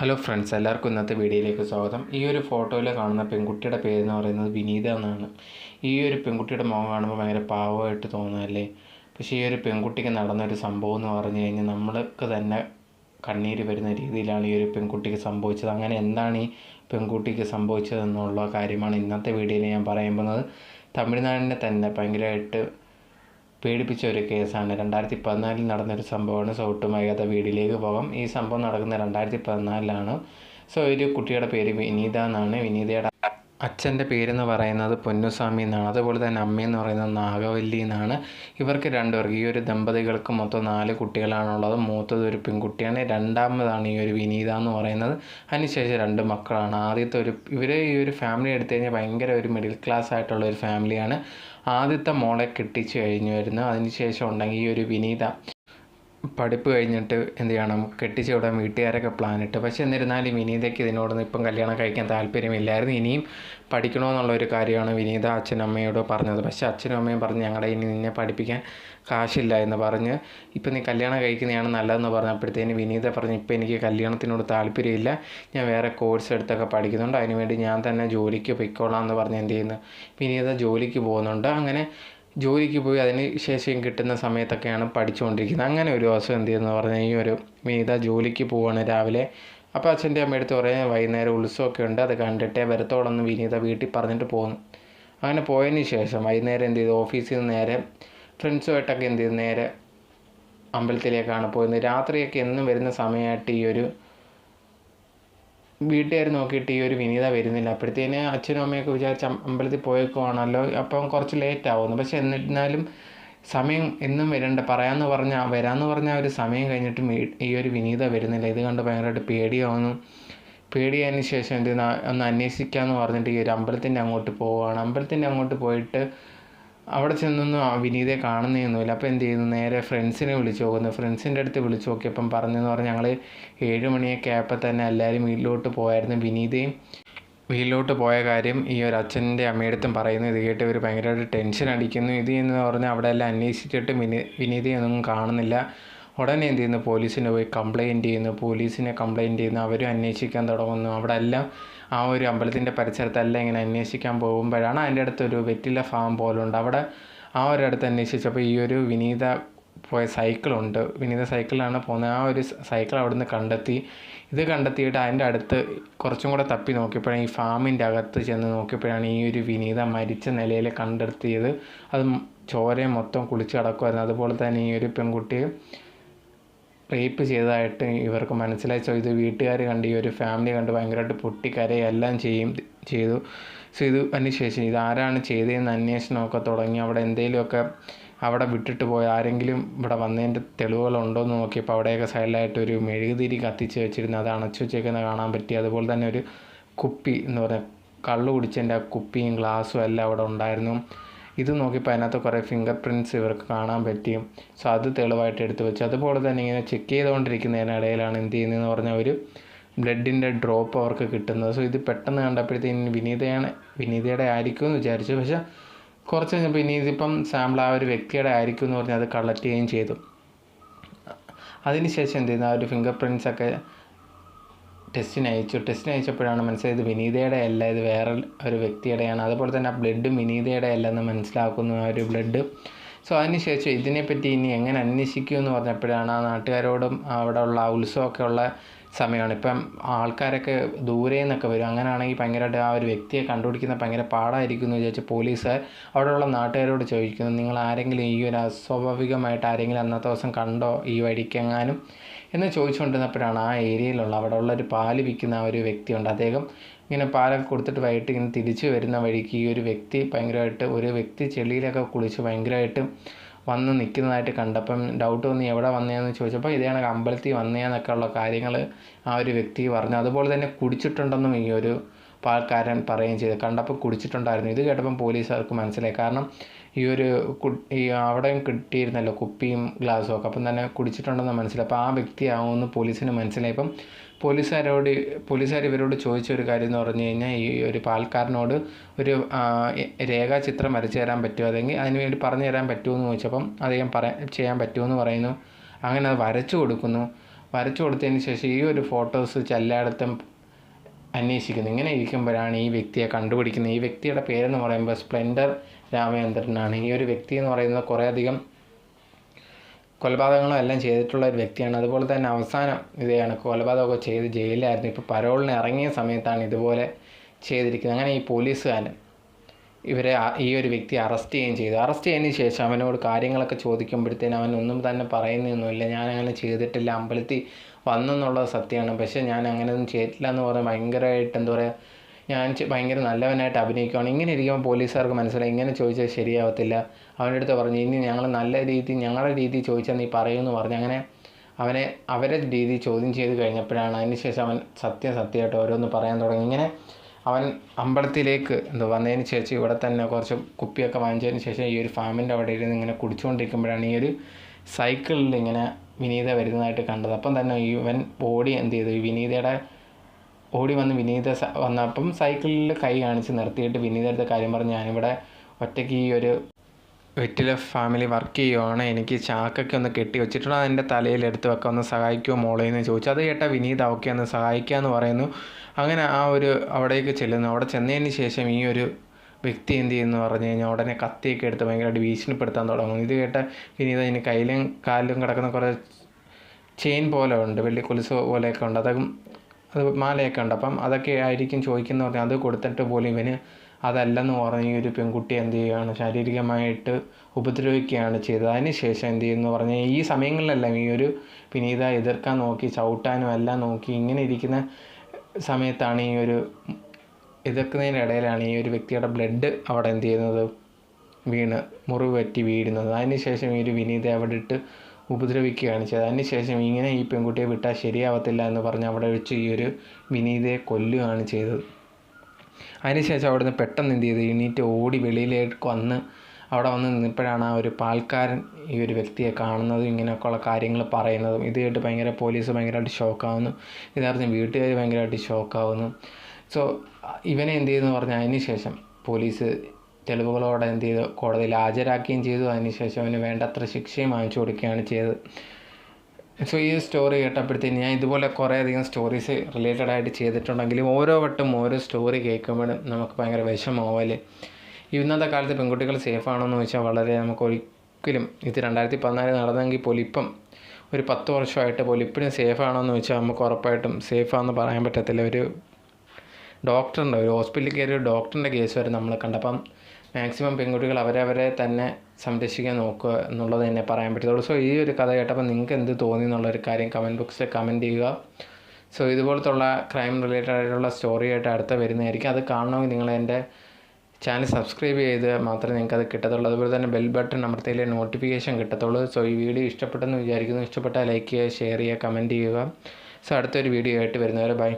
Hello friends എല്ലാവർക്കും ഇന്നത്തെ വീഡിയോയിലേക്ക് സ്വാഗതം. ഈ ഒരു ഫോട്ടോയിൽ കാണുന്ന പെൺകുട്ടിയുടെ പേര് എന്ന് പറയുന്നത് വിനീത എന്നാണ്. ഈ ഒരു പെൺകുട്ടിയുടെ മുഖം കാണുമ്പോൾ ഭയങ്കര പാവമായിട്ട് തോന്നുമല്ലേ പക്ഷേ ഈ ഒരു പെൺകുട്ടിക്ക് നടന്നൊരു സംഭവം എന്ന് പറഞ്ഞു കഴിഞ്ഞാൽ നമ്മൾക്ക് തന്നെ കണ്ണീര് വരുന്ന രീതിയിലാണ് ഈ ഒരു പെൺകുട്ടിക്ക് സംഭവിച്ചത്. അങ്ങനെ എന്താണ് ഈ പെൺകുട്ടിക്ക് സംഭവിച്ചതെന്നുള്ള കാര്യമാണ് ഇന്നത്തെ വീഡിയോയിൽ ഞാൻ പോകുന്നത്. തമിഴ്നാടിനെ തന്നെ ഭയങ്കരമായിട്ട് പേടിപ്പിച്ച ഒരു കേസാണ്. രണ്ടായിരത്തി പതിനാലിൽ നടന്നൊരു സംഭവമാണ് സോ ഒട്ടും വൈകാതെ വീഡിയോയിലേക്ക് പോകാം. ഈ സംഭവം നടക്കുന്ന രണ്ടായിരത്തി പതിനാലിലാണ് സോ ഒരു കുട്ടിയുടെ പേര് വിനീത എന്നാണ്. വിനീതയുടെ അച്ഛന്റെ പേരെന്ന് പറയുന്നത് പൊന്നുസ്വാമി എന്നാണ്. അതുപോലെ തന്നെ അമ്മയെന്ന് പറയുന്നത് നാഗവല്ലി എന്നാണ്. ഇവർക്ക് രണ്ടുപേർക്ക് ഈ ഒരു ദമ്പതികൾക്ക് മൊത്തം നാല് കുട്ടികളാണുള്ളത്. മൂത്തത് ഒരു പെൺകുട്ടിയാണ്. രണ്ടാമതാണ് ഈ ഒരു വിനീത എന്ന് പറയുന്നത്. അതിനുശേഷം രണ്ട് മക്കളാണ്. ആദ്യത്തെ ഒരു ഇവർ ഈ ഒരു ഫാമിലി എടുത്തു കഴിഞ്ഞാൽ ഭയങ്കര ഒരു മിഡിൽ ക്ലാസ് ആയിട്ടുള്ള ഒരു ഫാമിലിയാണ് ആദ്യത്തെ മോളെ കെട്ടിച്ചു കഴിഞ്ഞു വരുന്നു. അതിനുശേഷം ഉണ്ടെങ്കിൽ ഈ ഒരു വിനീത പഠിപ്പ് കഴിഞ്ഞിട്ട് എന്ത് ചെയ്യണം? കെട്ടിച്ച് വിടാൻ വീട്ടുകാരൊക്കെ പ്ലാൻ ഇട്ട്. പക്ഷെ എന്നിരുന്നാലും വിനീതയ്ക്ക് ഇതിനോടൊന്നും ഇപ്പം കല്യാണം കഴിക്കാൻ താല്പര്യമില്ലായിരുന്നു. ഇനിയും പഠിക്കണമെന്നുള്ള ഒരു കാര്യമാണ് വിനീത അച്ഛനും അമ്മയോട് പറഞ്ഞത്. പക്ഷേ അച്ഛനും അമ്മയും പറഞ്ഞ് ഞങ്ങളുടെ ഇനി നിന്നെ പഠിപ്പിക്കാൻ കാശില്ല എന്ന് പറഞ്ഞ് ഇപ്പം നീ കല്യാണം കഴിക്കുന്നതാണ് നല്ലതെന്ന് പറഞ്ഞപ്പോഴത്തേന് വിനീത പറഞ്ഞ് ഇപ്പം എനിക്ക് കല്യാണത്തിനോട് താല്പര്യമില്ല. ഞാൻ വേറെ കോഴ്സ് എടുത്തൊക്കെ പഠിക്കുന്നുണ്ട്. അതിനുവേണ്ടി ഞാൻ തന്നെ ജോലിക്ക് പൊയ്ക്കോളാം എന്ന് പറഞ്ഞ് എന്ത് ചെയ്യുന്നു? വിനീത ജോലിക്ക് പോകുന്നുണ്ട്. അങ്ങനെ ജോലിക്ക് പോയി അതിന് ശേഷം കിട്ടുന്ന സമയത്തൊക്കെയാണ് പഠിച്ചുകൊണ്ടിരിക്കുന്നത്. അങ്ങനെ ഒരു ദിവസം എന്ത് ചെയ്യുന്നു പറഞ്ഞാൽ ഈ ഒരു വിനീത ജോലിക്ക് പോവാണ് രാവിലെ. അപ്പോൾ അച്ഛന്റെ അമ്മയടുത്ത് പറയുന്നത് വൈകുന്നേരം ഉത്സവമൊക്കെ ഉണ്ട്. അത് കണ്ടിട്ടേ വരത്തോളെന്ന് വിനീത വീട്ടിൽ പറഞ്ഞിട്ട് പോകുന്നു. അങ്ങനെ പോയതിന് ശേഷം വൈകുന്നേരം എന്ത് ചെയ്തു? ഓഫീസിൽ നിന്ന് നേരെ ഫ്രണ്ട്സുമായിട്ടൊക്കെ എന്ത് ചെയ്തു? നേരെ അമ്പലത്തിലേക്കാണ് പോയത്. രാത്രിയൊക്കെ എന്നും വരുന്ന സമയമായിട്ട് ഈ ഒരു വീട്ടുകാർ നോക്കിയിട്ട് ഈ ഒരു വിനീത വരുന്നില്ല. അപ്പോഴത്തേന് അച്ഛനും അമ്മയൊക്കെ വിചാരിച്ച് അമ്പലത്തിൽ പോയേക്കുവാണല്ലോ. അപ്പം കുറച്ച് ലേറ്റ് ആവുന്നു. പക്ഷെ എന്നിരുന്നാലും സമയം എന്നും വരണ്ട. പറയാമെന്ന് പറഞ്ഞാൽ വരാമെന്ന് പറഞ്ഞാൽ ഒരു സമയം കഴിഞ്ഞിട്ടും ഈ ഒരു വിനീത വരുന്നില്ല. ഇത് കണ്ട് ഭയങ്കരമായിട്ട് പേടിയാവുന്നു. പേടിയായതിന് ശേഷം എന്ത്? ഒന്ന് അന്വേഷിക്കാമെന്ന് പറഞ്ഞിട്ട് ഈ ഒരു അമ്പലത്തിന്റെ അങ്ങോട്ട് പോവുകയാണ്. അമ്പലത്തിന്റെ അങ്ങോട്ട് പോയിട്ട് അവിടെ ചെന്നൊന്നും വിനീതയെ കാണുന്നൊന്നുമില്ല അപ്പോൾ എന്ത് ചെയ്യുന്നു? നേരെ ഫ്രണ്ട്സിനെ വിളിച്ച് നോക്കുന്നു. ഫ്രണ്ട്സിന്റെ അടുത്ത് വിളിച്ച് നോക്കിയപ്പം പറഞ്ഞെന്ന് പറഞ്ഞാൽ ഞങ്ങൾ ഏഴ് മണിയൊക്കെ ആയപ്പോൾ തന്നെ എല്ലാവരും വീട്ടിലോട്ട് പോയായിരുന്നു. വിനീതയും വീട്ടിലോട്ട് പോയ കാര്യം ഈ ഒരു അച്ഛന്റെ അമ്മയടുത്തും പറയുന്നു. ഇത് കേട്ട് ഇവർ ഭയങ്കരമായിട്ട് ടെൻഷൻ അടിക്കുന്നു. ഇത് എന്ന് പറഞ്ഞാൽ അവിടെ എല്ലാം അന്വേഷിച്ചിട്ട് വിനി വിനീതയൊന്നും കാണുന്നില്ല. ഉടനെ എന്ത് ചെയ്യുന്നു? പോലീസിന് പോയി കംപ്ലയിന്റ് ചെയ്യുന്നു. പോലീസിനെ കംപ്ലയിന്റ് ചെയ്യുന്നു. അവരും അന്വേഷിക്കാൻ തുടങ്ങുന്നു. അവിടെ എല്ലാം ആ ഒരു അമ്പലത്തിന്റെ പരിസരത്തെല്ലാം ഇങ്ങനെ അന്വേഷിക്കാൻ പോകുമ്പോഴാണ് അതിന്റെ അടുത്തൊരു വെറ്റില ഫാം പോലുണ്ട്. അവിടെ ആ ഒരിടത്ത് അന്വേഷിച്ചപ്പോൾ ഈ ഒരു വിനീത പോയ സൈക്കിളുണ്ട്. വിനീത സൈക്കിളാണ് പോകുന്നത്. ആ ഒരു സൈക്കിൾ അവിടുന്ന് കണ്ടെത്തി. ഇത് കണ്ടെത്തിയിട്ട് അതിന്റെ അടുത്ത് കുറച്ചും കൂടെ തപ്പി നോക്കിയപ്പോഴാണ് ഈ ഫാമിന്റെ അകത്ത് ചെന്ന് നോക്കിയപ്പോഴാണ് ഈ ഒരു വിനീത മരിച്ച നിലയിൽ കണ്ടെത്തിയത്. അത് ചോരയും മൊത്തം കുളിച്ച് കിടക്കുമായിരുന്നു അതുപോലെ തന്നെ ഈ ഒരു പെൺകുട്ടിയെ റേപ്പ് ചെയ്തതായിട്ട് ഇവർക്ക് മനസ്സിലായി. സോ ഇത് വീട്ടുകാർ കണ്ട് ഈ ഒരു ഫാമിലി കണ്ട് ഭയങ്കരമായിട്ട് പൊട്ടിക്കരയും എല്ലാം ചെയ്യും ചെയ്തു. സോ ഇത് അതിന് ശേഷം ഇത് ആരാണ് ചെയ്തതെന്ന് അന്വേഷണമൊക്കെ തുടങ്ങി. അവിടെ എന്തെങ്കിലുമൊക്കെ അവിടെ വിട്ടിട്ട് പോയ. ആരെങ്കിലും ഇവിടെ വന്നതിന്റെ തെളിവുകളുണ്ടോ എന്ന് നോക്കിയപ്പോൾ അവിടെയൊക്കെ സൈഡിലായിട്ട് ഒരു മെഴുകുതിരി കത്തിച്ച് വെച്ചിരുന്നു. അത് അണച്ചു വെച്ചേക്കുന്നത് കാണാൻ പറ്റി. അതുപോലെ തന്നെ ഒരു കുപ്പി എന്ന് പറഞ്ഞാൽ കള്ളു കുടിച്ചതിന്റെ ആ കുപ്പിയും ഗ്ലാസ്സും എല്ലാം അവിടെ ഉണ്ടായിരുന്നു. ഇത് നോക്കിയപ്പോൾ അതിനകത്ത് കുറേ ഫിംഗർ പ്രിന്റ്സ് ഇവർക്ക് കാണാൻ പറ്റിയും. സോ അത് തെളിവായിട്ട് എടുത്തു വെച്ചു. അതുപോലെ തന്നെ ഇങ്ങനെ ചെക്ക് ചെയ്തുകൊണ്ടിരിക്കുന്നതിനിടയിലാണ് എന്ത് ചെയ്യുന്നതെന്ന് പറഞ്ഞാൽ ഒരു ബ്ലഡിന്റെ ഡ്രോപ്പ് അവർക്ക് കിട്ടുന്നത്. സോ ഇത് പെട്ടെന്ന് കണ്ടപ്പോഴത്തേക്കും വിനീതയാണ് വിനീതയുടെ ആയിരിക്കും എന്ന് വിചാരിച്ചു. പക്ഷേ കുറച്ച് കഴിഞ്ഞപ്പോൾ ഇനി ഇതിപ്പം സാമ്പിൾ ആ ഒരു വ്യക്തിയുടെ ആയിരിക്കും എന്ന് പറഞ്ഞ് അത് കളക്ട് ചെയ്യുകയും ചെയ്തു. അതിനുശേഷം എന്ത് ചെയ്യുന്നു? ആ ഒരു ഫിംഗർ പ്രിന്റ്സ് ഒക്കെ ടെസ്റ്റിന് അയച്ചു ടെസ്റ്റിന് അയച്ചപ്പോഴാണ് മനസ്സിലായത് വിനീതയുടെ അല്ല ഇത് വേറെ ഒരു വ്യക്തിയുടെയാണ്. അതുപോലെ തന്നെ ആ ബ്ലഡ് വിനീതയുടെ അല്ലെന്ന് മനസ്സിലാക്കുന്നു ആ ഒരു ബ്ലഡ്. സോ അതിനുശേഷം ഇതിനെപ്പറ്റി ഇനി എങ്ങനെ അന്വേഷിക്കും എന്ന് പറഞ്ഞപ്പോഴാണ് ആ നാട്ടുകാരോടും അവിടെ ഉള്ള ഉത്സവമൊക്കെ ഉള്ള സമയമാണ്. ഇപ്പം ആൾക്കാരൊക്കെ ദൂരെ നിന്നൊക്കെ വരും. അങ്ങനെയാണെങ്കിൽ ഭയങ്കരമായിട്ട് ആ ഒരു വ്യക്തിയെ കണ്ടുപിടിക്കുന്ന ഭയങ്കര പാടായിരിക്കും എന്ന് വിചാരിച്ച് പോലീസ് അവിടെയുള്ള നാട്ടുകാരോട് ചോദിക്കുന്നു നിങ്ങൾ ആരെങ്കിലും ഈ ഒരു അസ്വാഭാവികമായിട്ട് ആരെങ്കിലും അന്നത്തെ ദിവസം കണ്ടോ ഈ വഴിക്കെങ്ങാനും? എന്ന് ചോദിച്ചുകൊണ്ടിരുന്നപ്പോഴാണ് ആ ഏരിയയിലുള്ള അവിടെ ഉള്ള ഒരു പാൽ വിൽക്കുന്ന ആ ഒരു വ്യക്തിയുണ്ട്. അദ്ദേഹം ഇങ്ങനെ പാലൊക്കെ കൊടുത്തിട്ട് വൈകിട്ട് ഇങ്ങനെ തിരിച്ചു വരുന്ന വഴിക്ക് ഈ ഒരു വ്യക്തി ഭയങ്കരമായിട്ട് ഒരു വ്യക്തി ചെളിയിലൊക്കെ കുളിച്ച് ഭയങ്കരമായിട്ട് വന്ന് നിൽക്കുന്നതായിട്ട് കണ്ടപ്പം ഡൗട്ട് തോന്നി എവിടെ വന്നതെന്ന് ചോദിച്ചപ്പോൾ ഇതേ കണക്ക് അമ്പലത്തിൽ വന്നതെന്നൊക്കെ ഉള്ള കാര്യങ്ങൾ ആ ഒരു വ്യക്തി പറഞ്ഞു. അതുപോലെ തന്നെ കുടിച്ചിട്ടുണ്ടെന്നും ഈ ഒരു ആൾക്കാരൻ പറയുകയും ചെയ്തു. കണ്ടപ്പോൾ കുടിച്ചിട്ടുണ്ടായിരുന്നു. ഇത് കേട്ടപ്പം പോലീസുകാർക്ക് മനസ്സിലായി. കാരണം ഈ ഒരു ഈ അവിടെയും കിട്ടിയിരുന്നല്ലോ കുപ്പിയും ഗ്ലാസ്സും ഒക്കെ. അപ്പം തന്നെ കുടിച്ചിട്ടുണ്ടെന്ന് മനസ്സിലായി. അപ്പോൾ ആ വ്യക്തിയാവുമെന്ന് പോലീസിന് മനസ്സിലായപ്പം പോലീസുകാരോട് പോലീസുകാർ ഇവരോട് ചോദിച്ച ഒരു കാര്യം എന്ന് പറഞ്ഞു കഴിഞ്ഞാൽ ഈ ഒരു പാൽക്കാരനോട് ഒരു രേഖാചിത്രം വരച്ചു തരാൻ പറ്റുമോ? അല്ലെങ്കിൽ അതിന് വേണ്ടി പറഞ്ഞു തരാൻ പറ്റുമോ എന്ന് ചോദിച്ചപ്പം അദ്ദേഹം പറയാൻ ചെയ്യാൻ പറ്റുമോ എന്ന് പറയുന്നു. അങ്ങനെ അത് വരച്ചു കൊടുക്കുന്നു. വരച്ചു കൊടുത്തതിന് ശേഷം ഈ ഒരു ഫോട്ടോസ് ചെല്ലായിടത്തും അന്വേഷിക്കുന്നു. ഇങ്ങനെ ഇരിക്കുമ്പോഴാണ് ഈ വ്യക്തിയെ കണ്ടുപിടിക്കുന്നത്. ഈ വ്യക്തിയുടെ പേരെന്ന് പറയുമ്പോൾ സ്പ്ലെൻഡർ രാമചന്ദ്രനാണ്. ഈ ഒരു വ്യക്തി എന്ന് പറയുന്നത് കുറേയധികം കൊലപാതകങ്ങളും എല്ലാം ചെയ്തിട്ടുള്ള ഒരു വ്യക്തിയാണ്. അതുപോലെ തന്നെ അവസാനം ഇതെയാണ് കൊലപാതകമൊക്കെ ചെയ്ത് ജയിലിലായിരുന്നു. ഇപ്പോൾ പരോളിന് ഇറങ്ങിയ സമയത്താണ് ഇതുപോലെ ചെയ്തിരിക്കുന്നത്. അങ്ങനെ ഈ പോലീസുകാരൻ ഇവരെ ഈ ഒരു വ്യക്തി അറസ്റ്റ് ചെയ്യുകയും ചെയ്തു. അറസ്റ്റ് ചെയ്തതിന് ശേഷം അവനോട് കാര്യങ്ങളൊക്കെ ചോദിക്കുമ്പോഴത്തേനും അവൻ ഒന്നും തന്നെ പറയുന്നൊന്നുമില്ല. ഞാൻ അങ്ങനെ ചെയ്തിട്ടില്ല. അമ്പലത്തിൽ വന്നെന്നുള്ളത് സത്യമാണ്. പക്ഷേ ഞാൻ അങ്ങനെയൊന്നും ചെയ്തിട്ടില്ല എന്ന് പറഞ്ഞാൽ ഭയങ്കരമായിട്ട് എന്താ പറയുക ഞാൻ ഭയങ്കര നല്ലവനായിട്ട് അഭിനയിക്കുകയാണ് ഇങ്ങനെ ഇരിക്കുമ്പോൾ പോലീസുകാർക്ക് മനസ്സിലായി. ഇങ്ങനെ ചോദിച്ചാൽ ശരിയാവത്തില്ല. അവന്റെ അടുത്ത് പറഞ്ഞു ഇനി ഞങ്ങൾ നല്ല രീതി ഞങ്ങളുടെ രീതി ചോദിച്ചാൽ നീ പറയുമെന്ന് പറഞ്ഞ്. അങ്ങനെ അവനെ അവരെ രീതി ചോദ്യം ചെയ്ത് കഴിഞ്ഞപ്പോഴാണ് അതിന് ശേഷം അവൻ സത്യം സത്യമായിട്ട് ഓരോന്ന് പറയാൻ തുടങ്ങി. ഇങ്ങനെ അവൻ അമ്പലത്തിലേക്ക് എന്തോ വന്നതിന് ശേഷം ഇവിടെ തന്നെ കുറച്ച് കുപ്പിയൊക്കെ വാങ്ങിച്ചതിന് ശേഷം ഈ ഒരു ഫാമിന്റെ അവിടെ ഇരുന്ന് ഇങ്ങനെ കുടിച്ചുകൊണ്ടിരിക്കുമ്പോഴാണ് ഈ ഒരു സൈക്കിളിൽ ഇങ്ങനെ വിനീത വരുന്നതായിട്ട് കണ്ടത്. അപ്പം തന്നെ ഇവൻ ബോഡി എന്ത് ചെയ്തു? ഈ വിനീതയുടെ ഓടി വന്ന് വിനീത വന്നപ്പം സൈക്കിളിൽ കൈ കാണിച്ച് നിർത്തിയിട്ട് വിനീതയുടെ കാര്യം പറഞ്ഞ് ഞാനിവിടെ ഒറ്റയ്ക്ക് ഈ ഒരു വെറ്റില ഫാമിലി വർക്ക് ചെയ്യുവാണ്. എനിക്ക് ചാക്കൊക്കെ ഒന്ന് കെട്ടി വെച്ചിട്ടുണ്ട്. അതെന്റെ തലയിൽ എടുത്ത് വെക്കാൻ ഒന്ന് സഹായിക്കുമോ മോളെ? എന്ന് ചോദിച്ചു. അത് കേട്ട വിനീത ഒക്കെ ഒന്ന് സഹായിക്കുക എന്ന് പറയുന്നു. അങ്ങനെ ആ ഒരു അവിടേക്ക് ചെല്ലുന്നു. അവിടെ ചെന്നതിന് ശേഷം ഈ ഒരു വ്യക്തി എന്ത് ചെയ്യുന്നു പറഞ്ഞു കഴിഞ്ഞാൽ ഉടനെ കത്തിയൊക്കെ എടുത്ത് ഭയങ്കരമായിട്ട് ഭീഷണിപ്പെടുത്താൻ തുടങ്ങും ഇത് കേട്ട വിനീത ഇനി കയ്യിലും കാലിലും കിടക്കുന്ന കുറേ ചെയിൻ പോലെ ഉണ്ട്. വെള്ളി കൊലുസ് പോലെയൊക്കെ ഉണ്ട്. അതൊക്കെ അത് മാലയൊക്കെ ഉണ്ട്. അപ്പം അതൊക്കെ ആയിരിക്കും ചോദിക്കുന്ന പറഞ്ഞാൽ അത് കൊടുത്തിട്ട് പോലും ഇവന് അതല്ലെന്ന് പറഞ്ഞ് ഈ ഒരു പെൺകുട്ടി എന്ത് ചെയ്യുകയാണ് ശാരീരികമായിട്ട് ഉപദ്രവിക്കുകയാണ് ചെയ്തത്. അതിന് ശേഷം എന്ത് ചെയ്യുന്നു പറഞ്ഞാൽ ഈ സമയങ്ങളിലെല്ലാം ഈ ഒരു വിനീത എതിർക്കാൻ നോക്കി ചവിട്ടാനും എല്ലാം നോക്കി ഇങ്ങനെ ഇരിക്കുന്ന സമയത്താണ് ഈ ഒരു എതിർക്കുന്നതിന്റെ ഇടയിലാണ് ഈ ഒരു വ്യക്തിയുടെ ബ്ലഡ് അവിടെ എന്ത് ചെയ്യുന്നത്? വീണ് മുറിവ് പറ്റി വീഴുന്നത്. അതിനുശേഷം ഈ ഒരു വിനീത അവിടെ ഇട്ട് ഉപദ്രവിക്കുകയാണ് ചെയ്തത്. അതിനുശേഷം ഇങ്ങനെ ഈ പെൺകുട്ടിയെ വിട്ടാൽ ശരിയാവത്തില്ല എന്ന് പറഞ്ഞ് അവിടെ വെച്ച് ഈ ഒരു വിനീതയെ കൊല്ലുകയാണ് ചെയ്തത്. അതിനുശേഷം അവിടുന്ന് പെട്ടെന്ന് എന്ത് ചെയ്തു? എണീറ്റ് ഓടി വെളിയിലേക്ക് വന്ന് അവിടെ വന്ന് നിന്നപ്പോഴാണ് ആ ഒരു പാൽക്കാരൻ ഈ ഒരു വ്യക്തിയെ കാണുന്നതും. ഇങ്ങനെയൊക്കെയുള്ള കാര്യങ്ങൾ പറയുന്നതും ഇത് കേട്ട് ഭയങ്കര പോലീസ് ഭയങ്കരമായിട്ട് ഷോക്കാവുന്നു. ഇതറിഞ്ഞ് വീട്ടുകാർ ഭയങ്കരമായിട്ട് ഷോക്കാവുന്നു. സോ ഇവനെ എന്ത് ചെയ്തെന്ന് പറഞ്ഞാൽ അതിന് ശേഷം പോലീസ് തെളിവുകളോടെ എന്ത് ചെയ്തു? കോടതിയിൽ ഹാജരാക്കുകയും ചെയ്തു. അതിനുശേഷം അവന് വേണ്ടത്ര ശിക്ഷയും വാങ്ങിച്ചു കൊടുക്കുകയാണ് ചെയ്തത്. സോ ഈ സ്റ്റോറി കേട്ടപ്പോഴത്തേന് ഞാൻ ഇതുപോലെ കുറേ അധികം സ്റ്റോറീസ് റിലേറ്റഡ് ആയിട്ട് ചെയ്തിട്ടുണ്ടെങ്കിലും ഓരോ വട്ടം ഓരോ സ്റ്റോറി കേൾക്കുമ്പോഴും നമുക്ക് ഭയങ്കര വിഷമാവൽ ഇന്നത്തെ കാലത്ത് പെൺകുട്ടികൾ സേഫ് ആണെന്ന് ചോദിച്ചാൽ വളരെ നമുക്ക് ഒരിക്കലും ഇത് രണ്ടായിരത്തി പതിനാല് നടന്നെങ്കിൽ പോലും ഇപ്പം ഒരു പത്ത് വർഷമായിട്ട് പോലും ഇപ്പോഴും സേഫ് ആണോ എന്ന് ചോദിച്ചാൽ നമുക്ക് ഉറപ്പായിട്ടും സേഫാണെന്ന് പറയാൻ പറ്റത്തില്ല. ഒരു ഡോക്ടറിന്റെ ഒരു ഹോസ്പിറ്റലിൽ കയറി ഒരു ഡോക്ടറിന്റെ കേസ് വരെ നമ്മൾ കണ്ടപ്പം മാക്സിമം പെൺകുട്ടികൾ അവരവരെ തന്നെ സംരക്ഷിക്കാൻ നോക്കുക എന്നുള്ളത് തന്നെ പറയാൻ പറ്റത്തുള്ളൂ. സോ ഈ ഒരു കഥ കേട്ടപ്പോൾ നിങ്ങൾക്ക് എന്ത് തോന്നി എന്നുള്ളൊരു കാര്യം കമന്റ് ബോക്സിൽ കമന്റ് ചെയ്യുക. സോ ഇതുപോലത്തുള്ള ക്രൈം റിലേറ്റഡ് ആയിട്ടുള്ള സ്റ്റോറി ആയിട്ട് അടുത്ത വരുന്നതായിരിക്കും. അത് കാണണമെങ്കിൽ നിങ്ങൾ എന്റെ ചാനൽ സബ്സ്ക്രൈബ് ചെയ്ത് മാത്രമേ നിങ്ങൾക്ക് അത് കിട്ടത്തുള്ളൂ. അതുപോലെ തന്നെ ബെൽ ബട്ടൺ അമർത്തിയിലെ നോട്ടിഫിക്കേഷൻ കിട്ടത്തുള്ളൂ. സോ ഈ വീഡിയോ ഇഷ്ടപ്പെട്ടെന്ന് വിചാരിക്കുന്നു. ഇഷ്ടപ്പെട്ടാൽ ലൈക്ക് ചെയ്യുക ഷെയർ ചെയ്യുക കമന്റ് ചെയ്യുക. സോ അടുത്തൊരു വീഡിയോ ആയിട്ട് വരുന്നവരെ ബൈ